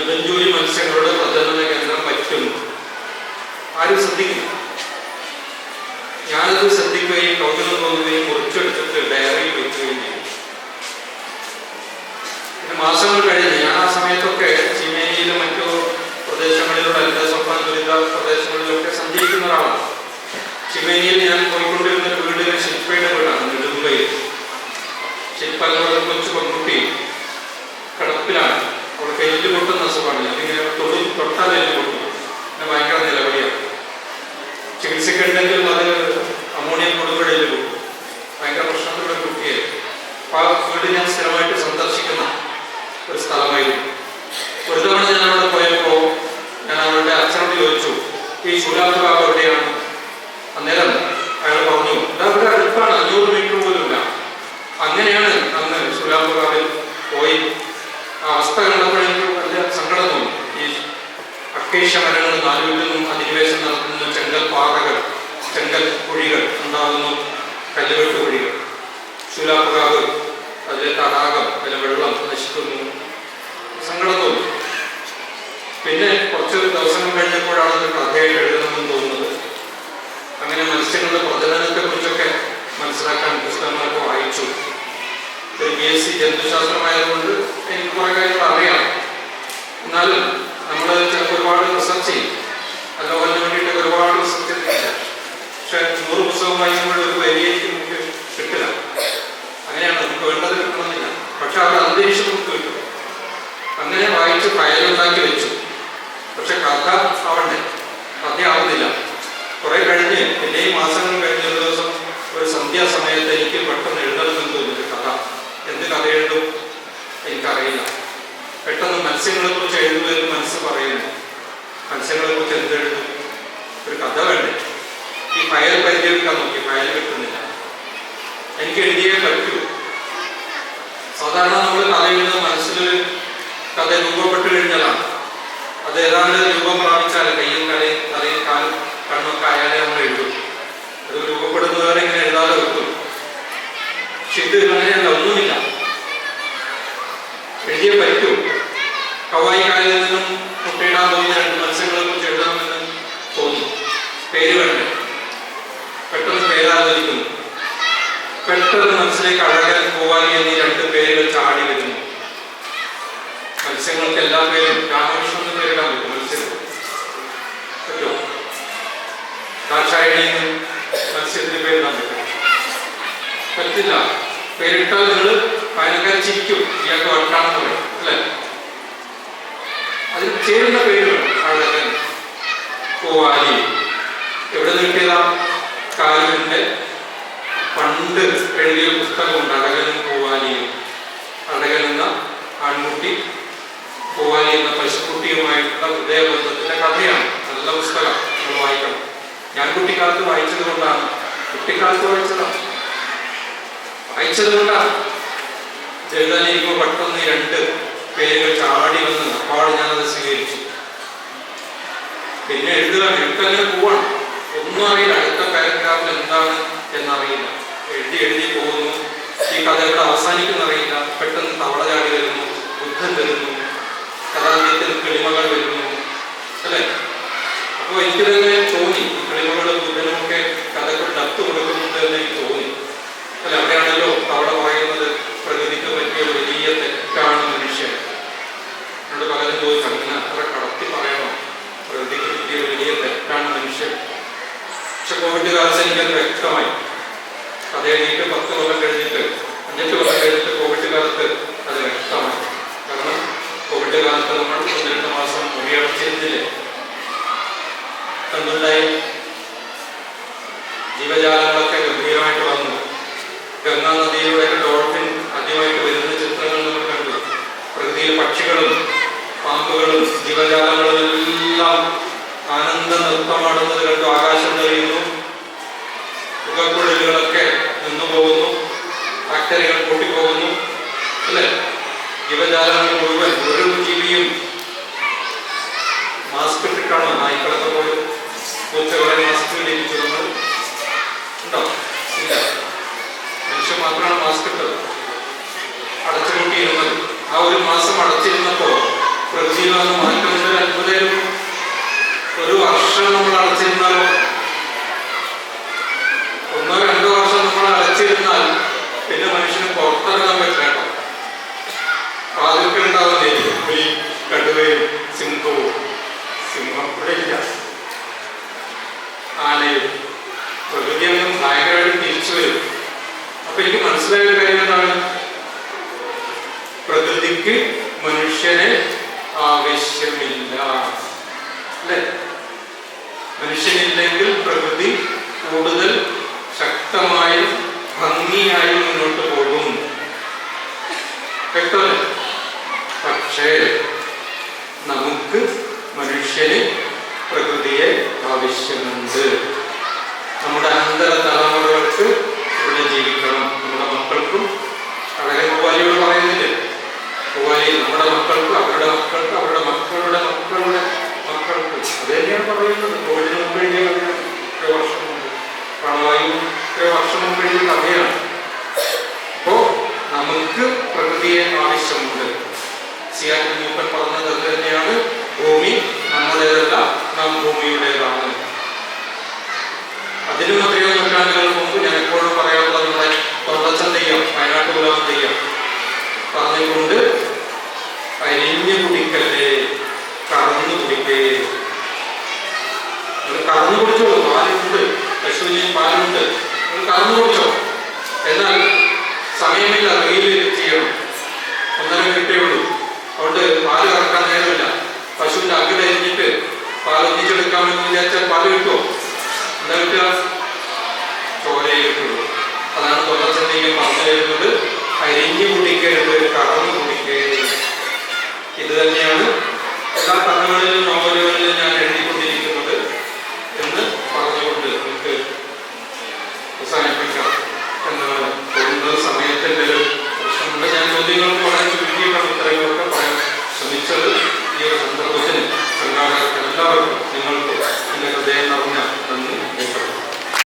നെടുഞ്ചൂരി മത്സ്യങ്ങളുടെ പ്രജനന കേന്ദ്രം പറ്റുന്നു ആരും ശ്രദ്ധിക്കും ഞാനത് ശ്രദ്ധിക്കുകയും കൗതുകം തോന്നുകയും മുറിച്ചെടുത്തിട്ട് ഡയറിയിൽ വെക്കുകയും പിന്നെ മാസങ്ങൾ കഴിഞ്ഞ് ഞാൻ ആ സമയത്തൊക്കെ ചീമേനിയിലും മറ്റു പ്രദേശങ്ങളിലൂടെ അല്ലെങ്കിൽ സംസ്ഥാന ദുരിത പ്രദേശങ്ങളിലൊക്കെ സഞ്ചരിക്കുന്ന ഒരാളാണ്. ചീമേനിയിൽ ഞാൻ പോയിക്കൊണ്ടിരുന്ന ഒരു വീട് ശില്പയുടെ വീടാണ് നെടുമ്പയിൽ ശില്പ എന്ന് പറയുന്ന കൊച്ചു പെൺകുട്ടി കിടപ്പിലാണ് അവൾക്ക് എല്ല് പൊട്ടുന്ന അസുഖമാണ് ഇങ്ങനെ തൊടു തൊട്ടാൽ എല്ല് പൊട്ടും പിന്നെ ഭയങ്കര നിലവിളിയാണ് ചികിത്സിക്കുന്നുണ്ടെങ്കിലും അത് അമോണിയം എല്ല് പൊട്ടും ഭയങ്കര പ്രശ്നത്തിലുള്ള കുട്ടിയായിരുന്നു അപ്പൊ ആ വീട് ഞാൻ സ്ഥിരമായിട്ട് സന്ദർശിക്കുന്ന ഒരു സ്ഥലമായിരുന്നു. ഒരു തവണ ഞാൻ അവിടെ പോയപ്പോൾ ഞാൻ അവളുടെ അച്ഛനോട് ചോദിച്ചു ഈ ശൂലാത്ത് ബാബ എവിടെയാണ്? അന്നേരം അയാൾ പറഞ്ഞു "ദാ ഇവിടെ അടുത്താണ് അഞ്ഞൂറ് മീറ്റർ പോലുമില്ല. അങ്ങനെയാണ് അന്ന് ശൂലാത്ത് ബാബിൽ പോയി. ആ അവസ്ഥ കണ്ടപ്പോഴെനിക്ക് വലിയ സങ്കടം തോന്നി. ഈ അക്കേഷ്യ ചെങ്കൽ കുഴികൾ ഉണ്ടാകുന്നു കല്ലുകെട്ട് കുഴികൾ. ശൂലാപ്രാവ് അതിലെ തടാകം അതിലെ വെള്ളം നശിക്കുന്നു. സങ്കടം തോന്നി. പിന്നെ കുറച്ച് ദിവസങ്ങൾ കഴിഞ്ഞപ്പോഴാണ് അത് കഥയായിട്ട് എഴുതണമെന്ന് തോന്നുന്നത്. അങ്ങനെ മത്സ്യങ്ങളുടെ പ്രജനനത്തെ കുറിച്ചൊക്കെ മനസ്സിലാക്കാൻ പുസ്തകങ്ങളൊക്കെ വായിച്ചു. ഒരു ബി എസ് സി ജന്തുശാസ്ത്രമായതുകൊണ്ട് എനിക്ക് കുറെ കാര്യങ്ങൾ അറിയാം. എന്നാലും നമ്മൾ ഒരുപാട് റിസർച്ച് ചെയ്യും. അതിന് വേണ്ടിയിട്ട് ഒരുപാട് റിസർച്ച് ചെയ്തില്ല പക്ഷെ നൂറ് പുസ്തകം ഒരു വലിയ നമുക്ക് കിട്ടില്ല. അങ്ങനെയാണ് നമുക്ക് വേണ്ടത് കിട്ടണമെന്നില്ല. പക്ഷെ അവരുടെ അന്തരീക്ഷം നമുക്ക് കിട്ടും. അങ്ങനെ വായിച്ച് ഫയലുണ്ടാക്കി വെച്ചു. പക്ഷെ കഥ ആവണ്ടേ? കഥയാവുന്നില്ല കുറെ കഴിഞ്ഞ് പിന്നെയും മാസങ്ങൾ കഴിഞ്ഞ ഒരു ദിവസം ഒരു സന്ധ്യാസമയത്ത് എനിക്ക് പെട്ടെന്ന് എഴുതണമെന്ന് തോന്നി കഥ. എന്ത് കഥ എഴുതും എനിക്കറിയില്ല. പെട്ടെന്ന് മത്സ്യങ്ങളെ കുറിച്ച് എഴുതുമെന്ന് മനസ്സ് പറയുന്നു. മത്സ്യങ്ങളെ കുറിച്ച് എന്ത് എഴുതും? ഒരു കഥ വേണ്ടേ? ഈ ഫയൽ പരിചയിക്കാൻ നോക്കി ഫയൽ കിട്ടുന്നില്ല. എനിക്ക് എഴുതിയേ പറ്റൂ. സാധാരണ നമ്മൾ കഥ എഴുതുന്ന മനസ്സിലൊരു കഥ രൂപപ്പെട്ട് കഴിഞ്ഞാലാണ് അത് ഏതാണ്ട് രൂപം പ്രാപിച്ചാൽ കയ്യും കലയും തലയും കാലും കണ്ണൊക്കെ ആയാലേ നമ്മൾ എഴുതും. അത് രൂപപ്പെടുന്നവരെ ഇങ്ങനെ എഴുതാതെ വെക്കും. പക്ഷെ ഇത് അങ്ങനെയല്ല ഒന്നുമില്ല. എഴുതിയേ പറ്റൂ. കവായി കാലിൽ നിന്നും മുട്ടയിടാൻ തോന്നിയ പെട്ടെന്ന് മനസ്സിലേക്ക് അഴകൻ പോവാലി എന്നീ രണ്ട് പേരുകൾ ചാടി വരുന്നു. മത്സ്യങ്ങൾക്ക് എല്ലാ പേരും രാമകൃഷ്ണൻ എന്ന് പേരിടാൻ പറ്റും മത്സ്യം പറ്റുമോ മത്സ്യത്തിന് പേരിടാൻ പറ്റും പറ്റില്ല. പേരിട്ടാൽ നിങ്ങൾ പയനക്കാർ ചിരിക്കും. ഇയാൾക്ക് വട്ടാണെന്ന് പറയും. അല്ലേ? അതിന് ചേരുന്ന പേരുകൾ അഴകൻ പോവാലി. എവിടെ നിൽക്കേതാ കിട്ടിയതാ? പണ്ട് എഴുതിയ പുസ്തകമുണ്ട് അഴകനും പൂവാലിയും. അഴകൻ എന്ന ആൺകുട്ടി പൂവാലി എന്ന പശുക്കുട്ടിയുമായിട്ടുള്ള ഹൃദയബന്ധത്തിന്റെ കഥയാണ്. നല്ല പുസ്തകം. നമ്മൾ വായിക്കണം. ഞാൻ കുട്ടിക്കാലത്ത് വായിച്ചത് കൊണ്ടാണ്. കുട്ടിക്കാലത്ത് വായിച്ചതാണ് വായിച്ചത് കൊണ്ടാണ്. എഴുതാനിരിക്കുമ്പോൾ പെട്ടെന്ന് രണ്ട് പേരുകൾ ചാടി വന്ന് അപ്പാട് ഞാനത് സ്വീകരിച്ചു. പിന്നെ എഴുതുക എഴുത്തങ്ങനെ പോവാണ്. ഒന്നും അറിയില്ല. അടുത്ത പാരഗ്രാഫിൽ എന്താണ് എന്നറിയില്ല എഴുതി എഴുതി പോകുന്നു ഈ കഥ എവിടെ അവസാനിക്കുന്ന അറിയില്ല. പെട്ടെന്ന് തവള ചാടി വരുന്നു ബുദ്ധൻ വരുന്നു കഥാന്ത്യത്തിൽ കിളിമകൾ വരുന്നു അല്ലേ? അപ്പോൾ എനിക്ക് തന്നെ തോന്നി കിളിമകളും ബുദ്ധനും ഒക്കെ കഥകൾ ഡത്ത് കൊടുക്കുന്നുണ്ട് എന്ന് എനിക്ക് തോന്നി. അല്ല? അവിടെയാണല്ലോ തവള പറയുന്നത് പ്രകൃതിക്ക് പറ്റിയ ഒരു വലിയ തെറ്റാണ് മനുഷ്യൻ. എന്നോട് പലരും ചോദിച്ചു അങ്ങനെ അത്ര കടത്തി പറയണോ? പ്രകൃതിക്ക് പറ്റിയ ഒരു വലിയ തെറ്റാണ് മനുഷ്യൻ. പക്ഷെ കോവിഡ് കാലത്ത് എനിക്കത് വ്യക്തമായി അതേ എഴുതിയിട്ട് പത്ത് കൊല്ലം കഴിഞ്ഞിട്ട് ഡോൾഫിൻ ആദ്യമായിട്ട് വരുന്ന പക്ഷികളും പാമ്പുകളും ആനന്ദ നൃത്തമാടുന്നത് കണ്ടു. ആകാശം ഫാക്ടറികൾ പൊട്ടിപ്പോകുന്നു. അല്ലേ? ജീവജാലങ്ങൾ മുഴുവൻ ഒരു ജീവിയും മാസ്ക് ഇട്ടിട്ടാണ് നായ്ക്കളൊക്കെ പോയി പൂച്ചകളെ മാസ്ക് ലഭിച്ചു നമ്മൾ. ഉണ്ടോ? ഇല്ല. മനുഷ്യൻ മാത്രമാണ് മാസ്ക് ഇട്ടത് അടച്ചുകൂട്ടിയിരുന്നത് ആ ഒരു മാസം അടച്ചിരുന്നപ്പോ പ്രകൃതിയിൽ സിംഹവും സിംഹപ്പുഴയില്ല ആനയും പ്രകൃതി അങ്ങ് ഭയങ്കരമായിട്ട് തിരിച്ചു വരും. അപ്പൊ എനിക്ക് മനസ്സിലായ കാര്യം എന്താണ്? പ്രകൃതിക്ക് മനുഷ്യനെ ആവശ്യമില്ല. അല്ലേ? മനുഷ്യനില്ലെങ്കിൽ പ്രകൃതി കൂടുതൽ ശക്തമായും ഭംഗിയായും മുന്നോട്ട് പോകും. വ്യക്തമല്ലേ? പക്ഷേ മനുഷ്യന് പ്രകൃതിയെ ആവശ്യമുണ്ട്. നമ്മുടെ അനന്തര തലമുറകൾക്ക് ഇവിടെ ജീവിക്കണം. നമ്മുടെ മക്കൾക്കും അവരെ പൂവാലിയോട് പറയുന്നില്ല? പൂവാലി നമ്മുടെ മക്കൾക്ക് അവരുടെ മക്കൾക്ക് അവരുടെ മക്കളുടെ മക്കളുടെ മക്കൾക്ക്. അത് പറയുന്നത്. കോവിഡിന് മുമ്പ് എത്രയോ വർഷം മുമ്പ് പ്രണവായു എത്രയോ വർഷം മുമ്പ് എഴുതിയ കഥയാണ്. അപ്പോ നമുക്ക് പ്രകൃതിയെ ആവശ്യമുണ്ട്. സിയാൻ മൂപ്പൻ പറഞ്ഞത് അത് തന്നെയാണ്. ഭൂമി നമ്മുടേതല്ല നാം ഭൂമിയുടേതാണ്. അതിനും എത്രയോ നൂറ്റാണ്ടുകൾ മുമ്പ് ഞാൻ എപ്പോഴും പറയാനുള്ള നമ്മുടെ തെയ്യം വയനാട്ട് തെയ്യം. പറഞ്ഞുകൊണ്ട് അരിഞ്ഞു കുടിക്കല്ലേ കറന്നു കുടിക്കേ. കറന്നു കുടിച്ചോളൂ പാലുണ്ട് പശുവിന് പാലുണ്ട്. കറന്നു കുടിച്ചോ? എന്നാൽ സമയമില്ല റീൽ ചെയ്യണം ഒന്നര കിട്ടേ ഉള്ളൂ. അതുകൊണ്ട് പാൽ വിചാരിച്ചാൽ പാൽ കിട്ടുമോ എന്താ കിട്ടുക? ചോരയെ കിട്ടുള്ളൂ. അതാണ് തൊള്ളച്ചന്തയും പറഞ്ഞു തരുന്നത് അരിഞ്ഞു കുടിക്കരുത് കറന്നു കുടിക്കരുത്. ഇത് തന്നെയാണ് എല്ലാ കഥകളിലും നോവലുകളിലും ഞാൻ എഴുതിക്കൊണ്ടിരിക്കുന്നത് എന്ന് പറഞ്ഞുകൊണ്ട് നമുക്ക് അവസാനിപ്പിക്കാം.